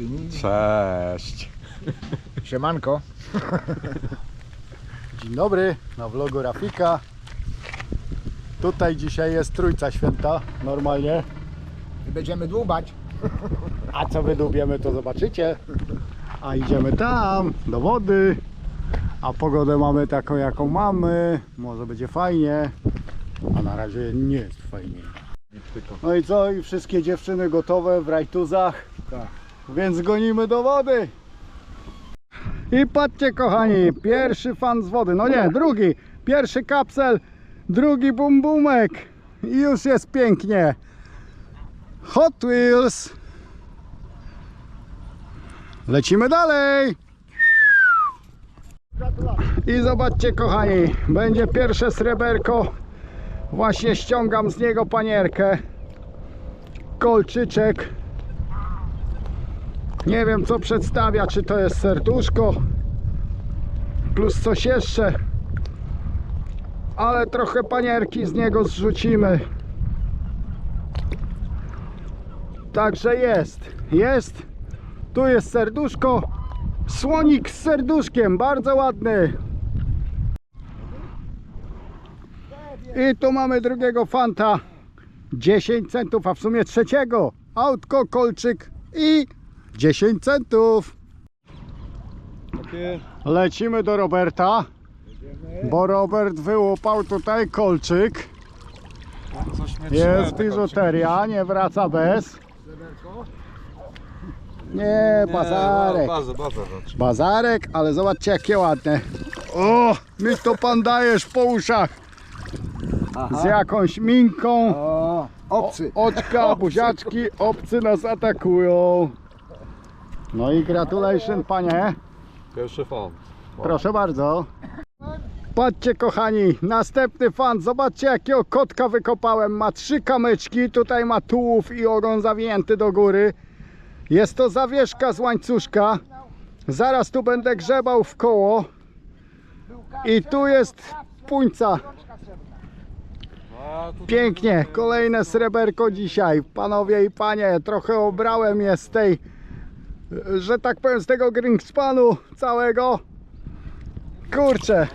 skrzyni. Cześć. Siemanko. Dzień dobry, na vlogu Rafika. Tutaj dzisiaj jest Trójca Święta, normalnie. I będziemy dłubać. A co wydubiemy to zobaczycie. A idziemy tam, do wody. A pogodę mamy taką jaką mamy. Może będzie fajnie. A na razie nie jest fajnie. No i co? I wszystkie dziewczyny gotowe w rajtuzach. Tak. Więc gonimy do wody. I patrzcie kochani, pierwszy fan z wody. No nie, drugi. Pierwszy kapsel, drugi bumbumek. I już jest pięknie. Hot Wheels. Lecimy dalej. I zobaczcie kochani, będzie pierwsze sreberko. Właśnie ściągam z niego panierkę. Kolczyczek. Nie wiem co przedstawia, czy to jest serduszko plus coś jeszcze. Ale trochę panierki z niego zrzucimy. Także jest, jest. Tu jest serduszko. Słonik z serduszkiem, bardzo ładny. I tu mamy drugiego fanta. 10 centów, a w sumie trzeciego. Autko, kolczyk i 10 centów. Lecimy do Roberta, bo Robert wyłupał tutaj kolczyk. Jest biżuteria, nie wraca bez. Nie, bazarek. Bazę raczej. Bazarek, ale zobaczcie jakie ładne. O, mi to pan dajesz po uszach. Z jakąś minką. O. Oczka, buziaczki, obcy nas atakują. No i gratulation panie. Pierwszy fan. Proszę bardzo. Patrzcie kochani, następny fan. Zobaczcie jakiego kotka wykopałem. Ma trzy kamyczki, tutaj ma tułów i ogon zawinięty do góry. Jest to zawieszka z łańcuszka. Zaraz tu będę grzebał w koło. I tu jest puńca. Pięknie, kolejne sreberko dzisiaj. Panowie i panie, trochę obrałem je z tej, że tak powiem, z tego Gringspanu całego. Kurczę,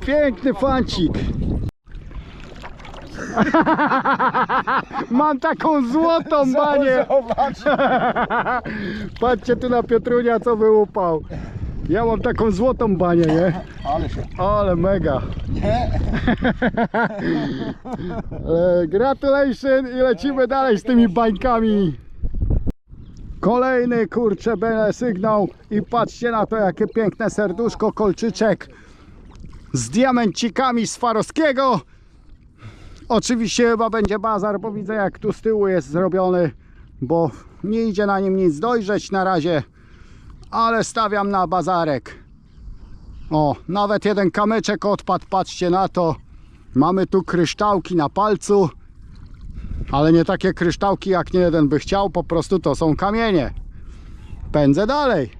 piękny fancik. Mam taką złotą banię. Patrzcie tu na Piotrunia co wyłupał. Ja mam taką złotą banię, nie? Ale się. Ale mega. Nie. E, Gratulation i lecimy dalej z tymi bańkami. Kolejny kurczę bele sygnał i patrzcie na to jakie piękne serduszko, kolczyczek z diamencikami z Farowskiego. Oczywiście chyba będzie bazar, bo widzę jak tu z tyłu jest zrobiony, bo nie idzie na nim nic dojrzeć na razie, ale stawiam na bazarek. O, nawet jeden kamyczek odpadł, patrzcie na to. Mamy tu kryształki na palcu, ale nie takie kryształki jak nie jeden by chciał, po prostu to są kamienie. Pędzę dalej.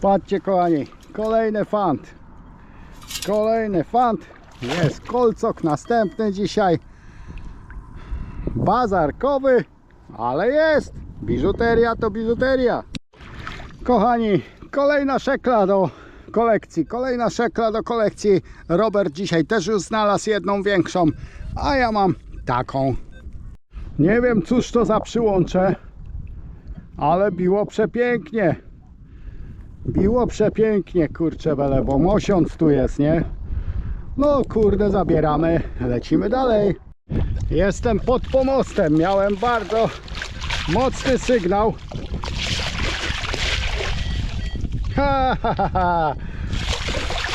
Patrzcie kochani, kolejny fant. Kolejny fant. Jest kolcok następny dzisiaj. Bazarkowy, ale jest. Biżuteria to biżuteria. Kochani, kolejna szekla do kolekcji. Kolejna szekla do kolekcji. Robert dzisiaj też już znalazł jedną większą, a ja mam taką. Nie wiem cóż to za przyłącze, ale biło przepięknie. Biło przepięknie, kurczę bele, bo mosiąc tu jest, nie? No kurde, zabieramy, lecimy dalej. Jestem pod pomostem, miałem bardzo mocny sygnał. Ha, ha, ha, ha.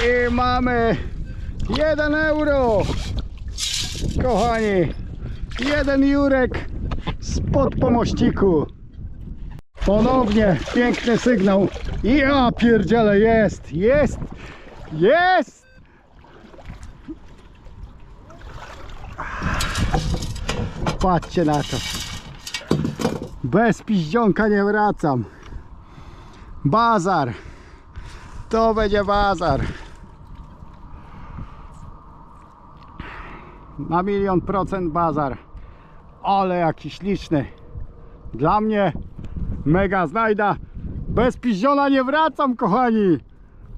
I mamy 1 euro. Kochani, jeden Jurek spod pomościku. Ponownie piękny sygnał. Ja pierdziele, jest, jest, jest. Patrzcie na to. Bez piździonka nie wracam. Bazar. To będzie bazar. Na milion procent bazar. Ale jaki śliczny. Dla mnie Mega znajda. Bez piziona nie wracam, kochani.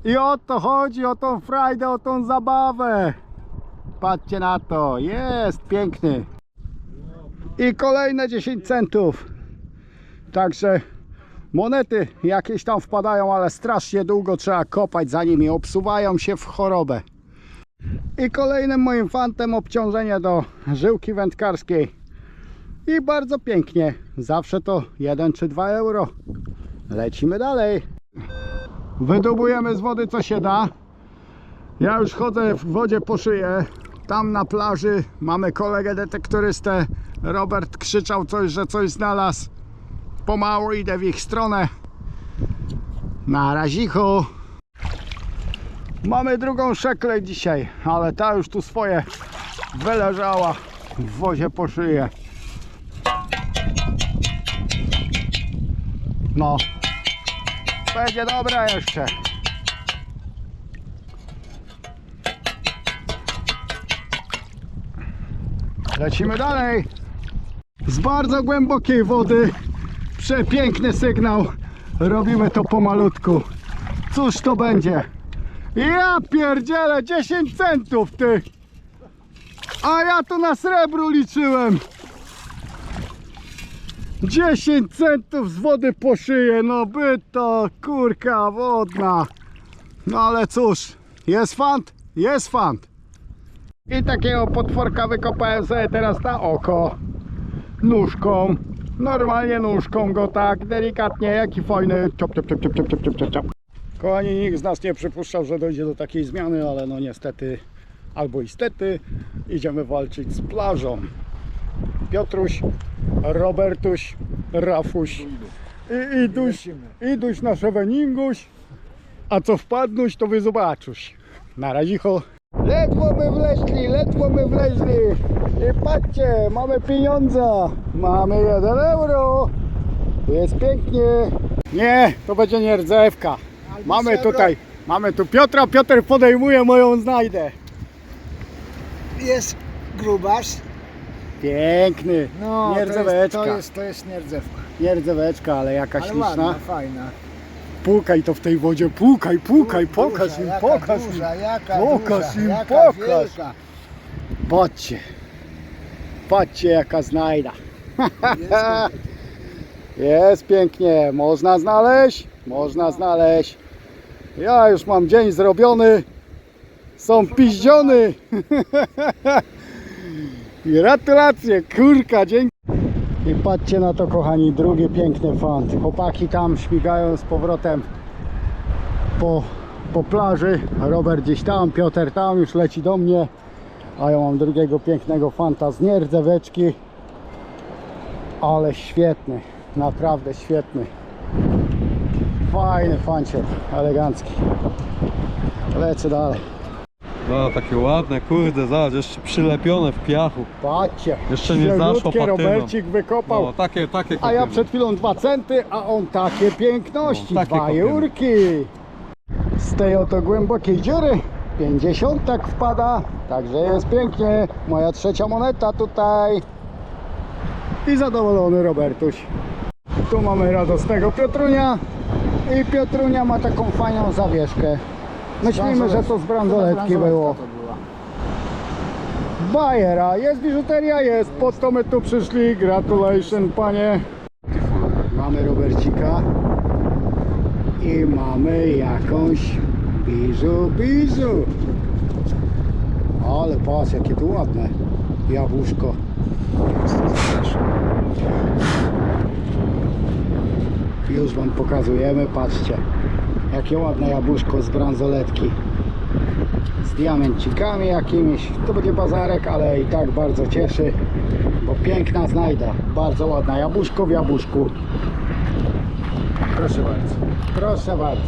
I o to chodzi, o tą frajdę, o tą zabawę. Patrzcie na to, jest piękny. I kolejne 10 centów. Także monety jakieś tam wpadają, ale strasznie długo trzeba kopać, zanim je obsuwają się w chorobę. I kolejnym moim fantem obciążenie do żyłki wędkarskiej. I bardzo pięknie. Zawsze to 1 czy 2 euro. Lecimy dalej. Wydobujemy z wody co się da. Ja już chodzę w wodzie po szyję. Tam na plaży mamy kolegę detektorystę. Robert krzyczał coś, że coś znalazł. Pomału idę w ich stronę. Na razichu. Mamy drugą szeklę dzisiaj, ale ta już tu swoje wyleżała w wozie po szyję. No, będzie dobra jeszcze. Lecimy dalej. Z bardzo głębokiej wody. Przepiękny sygnał. Robimy to pomalutku. Cóż to będzie? Ja pierdzielę 10 centów ty. A ja tu na srebru liczyłem. 10 centów z wody po szyję, no by to kurka wodna. No ale cóż, jest fant, jest fant. I takiego potworka wykopałem sobie teraz na oko. Nóżką. Normalnie nóżką go tak, delikatnie, jaki fajny. Ciop. Kochani, nikt z nas nie przypuszczał, że dojdzie do takiej zmiany, ale no niestety, albo istety, idziemy walczyć z plażą. Piotruś, Robertuś, Rafuś i Iduś, Iduś na szeweninguś, a co wpadnąć to wy zobaczysz. Na razicho. Ledwo my wleźli, ledwo my wleźli. I patrzcie, mamy pieniądze. Mamy 1 euro. Jest pięknie. Nie, to będzie nie rdzewka. Mamy tutaj, mamy tu Piotra. Piotr podejmuje moją znajdę. Jest grubas. Piękny. No, nie to jest, to jest, to jest nierdzewka. Nie rdzeweczka, ale jaka Ale śliczna. ładna, fajna. Pukaj to w tej wodzie, pukaj, pukaj, pokaż Duża, im, jaka pokaż duża, im. Jaka Pokaż duża, im, jaka pokaż. Wielka. Patrzcie. Patrzcie jaka znajda. Jest Jest pięknie, można znaleźć, można znaleźć. Ja już mam dzień zrobiony. Są piździony. Gratulacje, kurka, dzięki. I patrzcie na to kochani, drugi piękny fant. Chłopaki tam śmigają z powrotem po, po plaży. Robert gdzieś tam, Piotr tam, już leci do mnie. A ja mam drugiego pięknego fanta z nierdzeweczki. Ale świetny, naprawdę świetny. Fajny fanciek, elegancki. Lecę dalej. No takie ładne, kurde, zobacz, jeszcze przylepione w piachu. Patrzcie. Jeszcze nie zaszło patyną. Robercik wykopał. No, takie, takie A ja przed chwilą 2 centy, a on takie piękności, No, takie dwa jurki. Z tej oto głębokiej dziury 50 tak wpada, także jest pięknie. Moja trzecia moneta tutaj. I zadowolony Robertuś. Tu mamy radosnego Piotrunia i Piotrunia ma taką fajną zawieszkę. Myślimy, że to z bransoletki było. Bajera, jest biżuteria, jest, po to my tu przyszli, gratulation panie. Mamy Robercika i mamy jakąś biżu, biżu. Ale patrz, jakie tu ładne jabłuszko. Już wam pokazujemy, patrzcie. Jakie ładne jabłuszko z bransoletki z diamencikami jakimiś. To będzie bazarek, ale i tak bardzo cieszy, bo piękna znajda. Bardzo ładna. Jabłuszko w jabłuszku. Proszę bardzo. Proszę bardzo.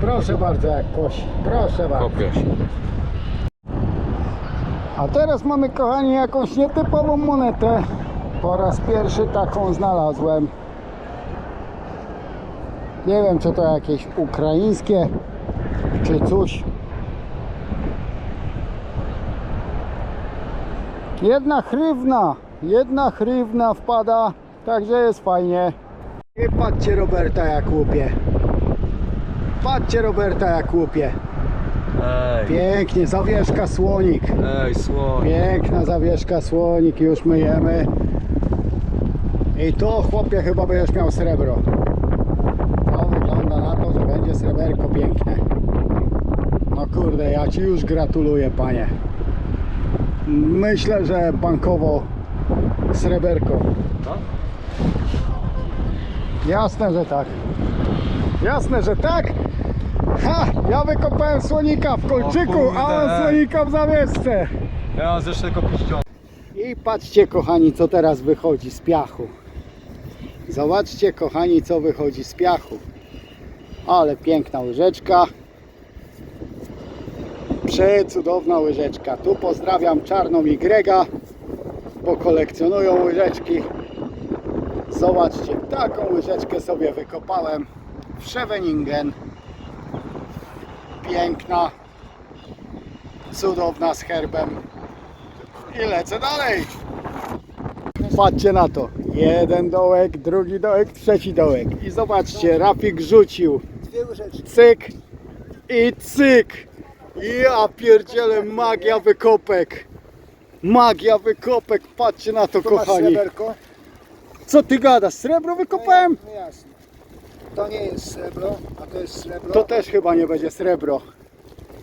Proszę bardzo, jak kosi. Proszę bardzo. A teraz mamy, kochani, jakąś nietypową monetę. Po raz pierwszy taką znalazłem. Nie wiem, czy to jakieś ukraińskie, czy coś. Jedna chrywna, jedna chrywna wpada, także jest fajnie. I patrzcie Roberta jak łupie. Patrzcie Roberta jak łupie. Ej, Pięknie, zawieszka słonik. ej, słoń. Piękna zawieszka słonik, już myjemy. I to chłopie chyba będziesz miał srebro. To wygląda na to, sreberko piękne. No kurde, ja Ci już gratuluję panie. Myślę, że bankowo sreberko. No? Jasne, że tak. Jasne, że tak. Ha! Ja wykopałem słonika w kolczyku, a on słonika w zawieszce. Ja zresztą tylko. I patrzcie kochani co teraz wychodzi z piachu. Zobaczcie kochani co wychodzi z piachu. Ale piękna łyżeczka. Przecudowna łyżeczka. Tu pozdrawiam Czarną i Grega, bo kolekcjonują łyżeczki. Zobaczcie, taką łyżeczkę sobie wykopałem w Scheveningen. Piękna, cudowna z herbem i lecę dalej. Patrzcie na to. Jeden dołek, drugi dołek, trzeci dołek. I zobaczcie, Rafik rzucił. Dwie łyżeczki. Cyk i cyk. Ja pierdzielę, magia wykopek. Magia wykopek, patrzcie na to kochani. Co ty gadasz? Srebro wykopałem? No jasne. To nie jest srebro, a to jest srebro. To też chyba nie będzie srebro.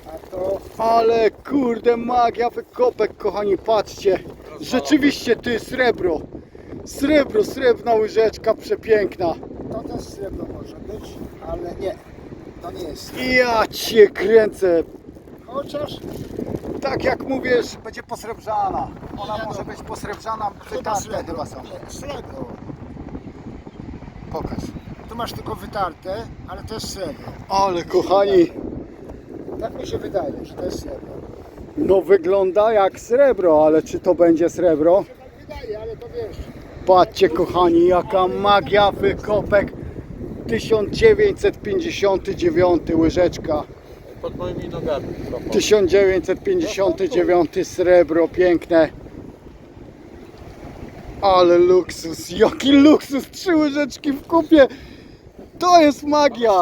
A to Ale kurde, magia wykopek, kochani, patrzcie. Rzeczywiście ty, srebro. Srebro, srebrna łyżeczka, przepiękna. To też srebro może być, ale nie. To nie jest. Ja cię kręcę. Chociaż Tak jak mówisz, będzie posrebrzana. Ona Nie może no. być posrebrzana, wytarte srebro. chyba są. Nie, srebro. Pokaż. Tu masz tylko wytarte, ale to jest srebro. Ale kochani, Tak mi się wydaje, że to jest srebro. no wygląda jak srebro, ale czy to będzie srebro? Się tak wydaje, ale to wiesz. Patrzcie kochani, jaka magia wykopek. 1959 łyżeczka. Pod moimi nogami. 1959 srebro, piękne. Ale luksus, jaki luksus, trzy łyżeczki w kupie. To jest magia.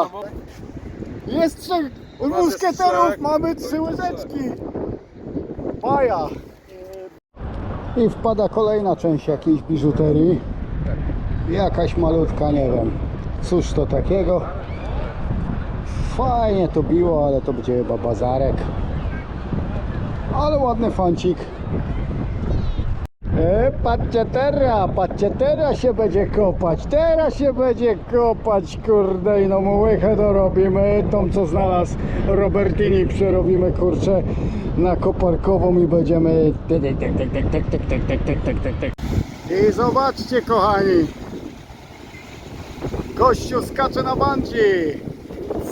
Jest trzech muszkieterów, mamy trzy łyżeczki. Baja. I wpada kolejna część jakiejś biżuterii. Jakaś malutka, nie wiem. Cóż to takiego. Fajnie to biło, ale to będzie chyba bazarek. Ale ładny fancik. E, patrzcie patrzcie, teraz się będzie kopać, teraz się będzie kopać, kurde, i no mu łychę dorobimy, tą co znalazł Robertini przerobimy, kurczę, na koparkową i będziemy... I zobaczcie, kochani, gościu skacze na bandzi,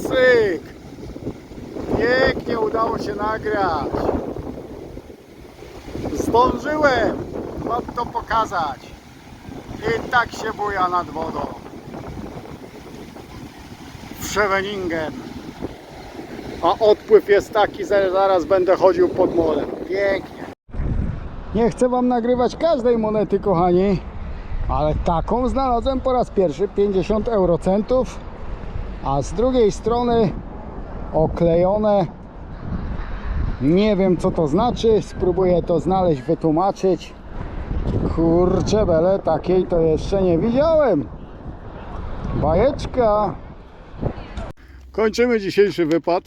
cyk, pięknie udało się nagrać, zdążyłem wam to pokazać. I tak się buja nad wodą. Scheveningen. A odpływ jest taki, że zaraz będę chodził pod molem. Pięknie. Nie chcę wam nagrywać każdej monety, kochani. Ale taką znalazłem po raz pierwszy 50 eurocentów. A z drugiej strony oklejone nie wiem co to znaczy, spróbuję to znaleźć, wytłumaczyć. Kurczę bele, takiej to jeszcze nie widziałem. Bajeczka. Kończymy dzisiejszy wypad.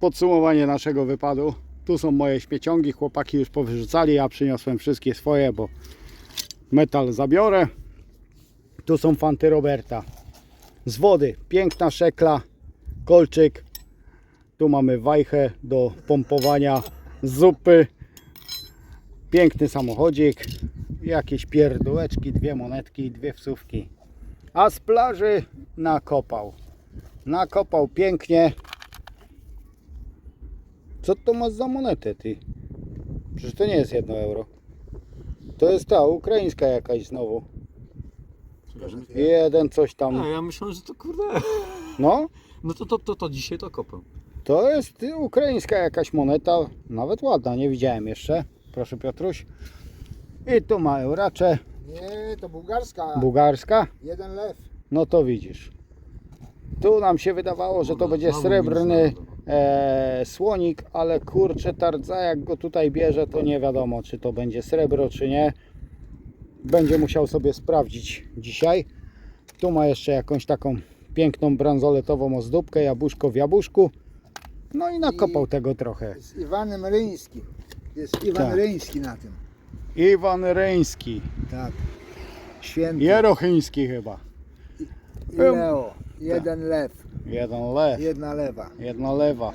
Podsumowanie naszego wypadu. Tu są moje śmieciągi, chłopaki już powyrzucali, ja przyniosłem wszystkie swoje, bo metal zabiorę. Tu są fanty Roberta. Z wody, piękna szekla, kolczyk, tu mamy wajchę do pompowania zupy. Piękny samochodzik. Jakieś pierdółeczki, dwie monetki, dwie wsówki. A z plaży nakopał. Nakopał pięknie. Co to masz za monetę ty? Przecież to nie jest jedno euro. To jest ta ukraińska jakaś znowu. Jeden coś tam. A ja myślałem, że to kurde. No, No to, to, to, to dzisiaj to kopę. To jest ukraińska jakaś moneta, nawet ładna, nie widziałem jeszcze. Proszę Piotruś. I tu ma euracze, Nie, to bułgarska. bułgarska. Jeden lew. No to widzisz. Tu nam się wydawało, że to będzie srebrny e, słonik, ale kurczę, tardza jak go tutaj bierze, to nie wiadomo, czy to będzie srebro, czy nie. Będzie musiał sobie sprawdzić dzisiaj. Tu ma jeszcze jakąś taką piękną bransoletową ozdóbkę, jabłuszko w jabłuszku. No i nakopał I- tego trochę. Z Iwanem Ryńskim. Jest Iwan Tak. Ryński na tym. Iwan Reński, Tak. Święty. Jerochyński chyba. I Leo. Jeden lew. Jeden lew, Jedna lewa. jedna lewa.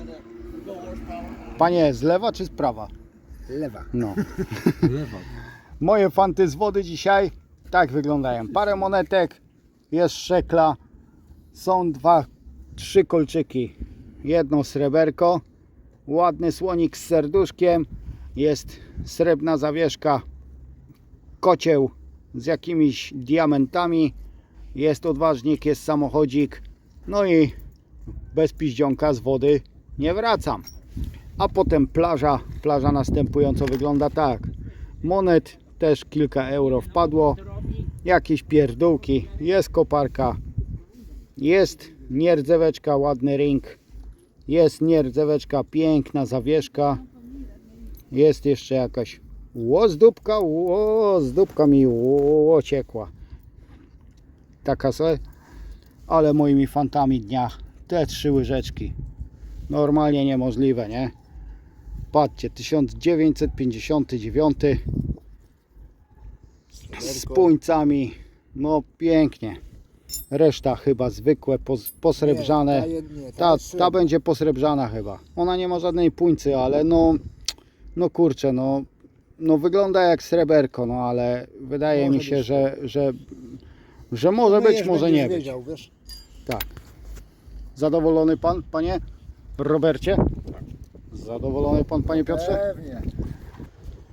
Panie, z lewa czy z prawa? Lewa. No. Lewa. Moje fanty z wody dzisiaj tak wyglądają. Parę monetek, jest szekla, są dwa, trzy kolczyki, jedno sreberko, ładny słonik z serduszkiem, jest srebrna zawieszka, kocieł z jakimiś diamentami, jest odważnik, jest samochodzik, no i bez piździonka z wody nie wracam. A potem plaża, plaża następująco wygląda tak. Monet też kilka euro wpadło. Jakieś pierdółki, jest koparka, jest nierdzeweczka, ładny ring, jest nierdzeweczka, piękna zawieszka, jest jeszcze jakaś łozdóbka, łozdóbka mi ociekła. Taka sobie, ale moimi fantami dnia te trzy łyżeczki. Normalnie niemożliwe, nie? Patrzcie, 1959 z puńcami, no pięknie. Reszta chyba zwykłe, pos- posrebrzane. Ta, ta będzie posrebrzana chyba. Ona nie ma żadnej puńcy, ale no, no kurczę, no, no wygląda jak sreberko, no ale wydaje Może mi się, być. że, że, że może być, Myjesz, może będziesz nie być. wiedział, wiesz? Tak. Zadowolony pan, panie Robercie? Zadowolony pan, panie Piotrze? Pewnie.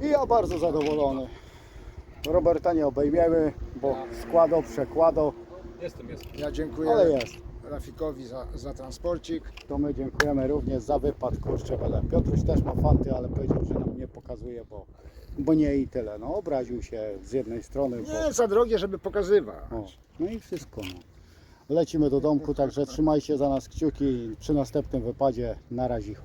I ja bardzo zadowolony. Roberta nie obejmiemy, bo składo, przekłado, Jestem, jestem. Ja dziękuję ale jest. Rafikowi za, za transporcik. To my dziękujemy również za wypad, kurczę, bele. Piotruś też ma fanty, ale powiedział, że nam nie pokazuje, bo, bo nie i tyle. No obraził się z jednej strony, bo... Nie za drogie, żeby pokazywać. O, no i wszystko. No. Lecimy do domku, także trzymajcie za nas kciuki przy następnym wypadzie. Na razie.